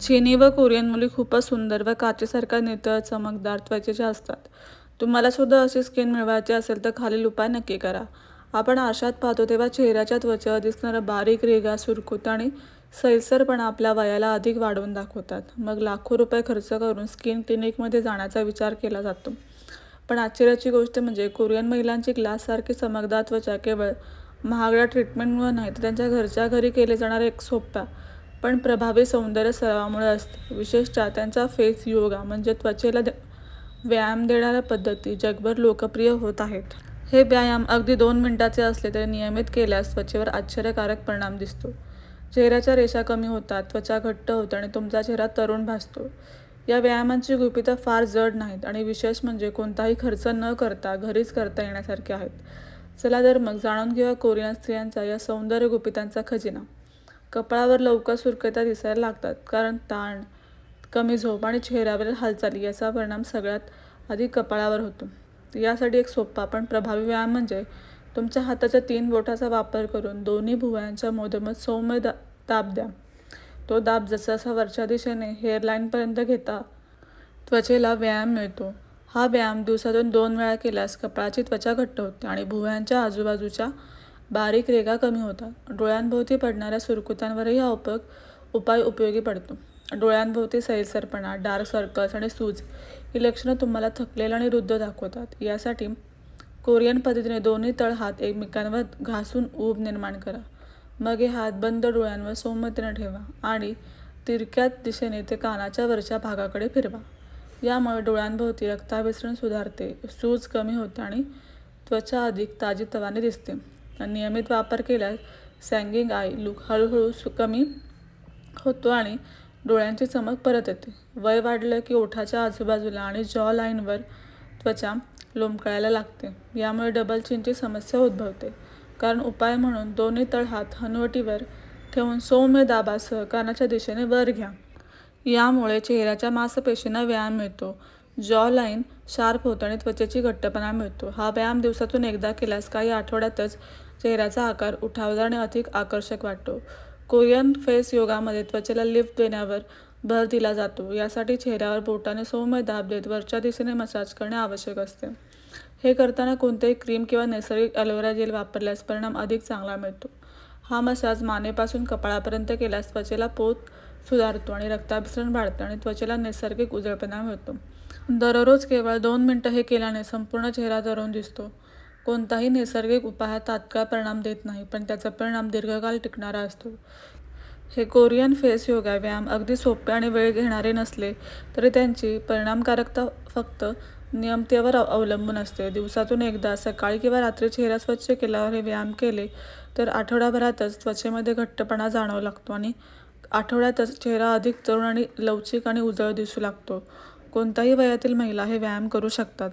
चीनी व कोरियन मुली खूपच सुंदर व काचेसारख्या नितळ चमकदार त्वचेच्या असतात. तुम्हाला सुद्धा अशी स्किन मिळवायची असेल तर खालील उपाय नक्की करा. आपण आरशात पाहतो तेव्हा चेहऱ्याच्या त्वचेवर दिसणाऱ्या बारीक रेगा सुरकुत आणि सैलसरपणा आपल्या वयाला अधिक वाढवून दाखवतात. मग लाखो रुपये खर्च करून स्किन क्लिनिकमध्ये जाण्याचा विचार केला जातो. पण आश्चर्याची गोष्ट म्हणजे कोरियन महिलांची ग्लाससारखी चमकदार त्वचा केवळ महागड्या ट्रीटमेंटमुळे नाही तर त्यांच्या घरच्या घरी केले जाणारे एक सोप्या पण प्रभावी सौंदर्य सरावामुळे असते. विशेषतः त्यांचा फेस योगा म्हणजे त्वचेला दे व्यायाम देणाऱ्या पद्धती जगभर लोकप्रिय होत आहेत. हे व्यायाम अगदी दोन मिनटाचे असले तरी नियमित केल्यास त्वचेवर आश्चर्यकारक परिणाम दिसतो. चेहऱ्याच्या रेषा कमी होतात त्वचा घट्ट होते आणि तुमचा चेहरा तरुण भासतो. या व्यायामांची गुपितं फार जड नाहीत आणि विशेष म्हणजे कोणताही खर्च न करता घरीच करता येण्यासारखे आहेत. चला तर मग जाणून घेऊया कोरियन स्त्रियांचा या सौंदर्य गुपितांचा खजिना. कपाळावर लवकर सुरकत्या दिसायला लागतात कारण ताण कमी झोप आणि चेहऱ्यावरील हालचाली याचा परिणाम सगळ्यात आधी कपाळावर होतो. यासाठी एक सोपा पण प्रभावी व्यायाम म्हणजे तुमच्या हाताच्या तीन बोटाचा वापर करून दोन्ही भुवयांच्या मोदमत सौम्य दा दाब द्या. तो दाब जसा जसा वरच्या दिशेने हेअरलाईनपर्यंत घेता त्वचेला व्यायाम मिळतो. हा व्यायाम दिवसातून दोन वेळा केल्यास कपाळाची त्वचा घट्ट होते आणि भुवयांच्या आजूबाजूच्या बारीक रेगा कमी होतात. डोळ्यांभोवती पडणाऱ्या सुरकुत्यांवरही हा उपयोग उपाय उपयोगी पडतो. डोळ्यांभोवती सैलसरपणा डार्क सर्कल्स आणि सूज ही लक्षणं तुम्हाला थकलेलं आणि रुद्ध दाखवतात. यासाठी कोरियन पद्धतीने दोन्ही तळ हात एकमेकांवर घासून ऊब निर्माण करा. मग हे हात बंद डोळ्यांवर सौम्यतेने ठेवा आणि तिरक्या दिशेने ते कानाच्या वरच्या भागाकडे फिरवा. यामुळे डोळ्यांभोवती रक्ताभिसरण सुधारते. सूज कमी होते आणि त्वचा अधिक ताजीतवाने दिसते. नियमित वापर केल्यास सँगिंग आय लुक हळूहळू सु कमी होतो आणि डोळ्यांची चमक परत येते. वय वाढलं की ओठाच्या आजूबाजूला आणि जॉ लाईनवर त्वचा लोंबकळायला लागते. यामुळे डबल चिनची समस्या उद्भवते. कारण उपाय म्हणून दोन्ही तळहात हनुवटीवर ठेवून सौम्य दाबासह कानाच्या दिशेने वर घ्या. यामुळे चेहऱ्याच्या मांसपेशींना व्यायाम मिळतो. जॉ लाईन शार्प होतो आणि त्वचेची घट्टपणा मिळतो. हा व्यायाम दिवसातून एकदा केल्यास काही आठवड्यातच चेहऱ्याचा आकार उठावदार आणि अधिक आकर्षक वाटतो. कोरियन फेस योगामध्ये त्वचेला लिफ्ट देण्यावर भर दिला जातो. यासाठी चेहऱ्यावर बोटाने सौम्य दाब देत वरच्या दिशेने मसाज करणे आवश्यक असते. हे करताना कोणतेही क्रीम किंवा नैसर्गिक ॲलोवेरा जेल वापरल्यास परिणाम अधिक चांगला मिळतो. हा मसाज मानेपासून कपाळापर्यंत केल्यास त्वचेला पोत सुधारतो आणि रक्ताभिसरण वाढतं आणि त्वचेला नैसर्गिक उजळपणा मिळतो. दररोज केवळ दोन मिनटं हे केल्याने संपूर्ण चेहरा जरून दिसतो. कोणताही नैसर्गिक उपाय हा तात्काळ परिणाम देत नाही पण त्याचा परिणाम दीर्घकाळ टिकणारा असतो. हे कोरियन फेस योगा व्यायाम अगदी सोपे आणि वेळ घेणारे नसले तरी त्यांची परिणामकारकता फक्त नियमतेवर अवलंबून असते. दिवसातून एकदा सकाळी किंवा रात्री चेहरा स्वच्छ केल्यावर हे व्यायाम केले तर आठवड्याभरातच त्वचेमध्ये घट्टपणा जाणवू लागतो आणि आठवड्यातच चेहरा अधिक तरुण आणि लवचिक आणि उजळ दिसू लागतो. कोणत्याही वयातील महिला हे व्यायाम करू शकतात.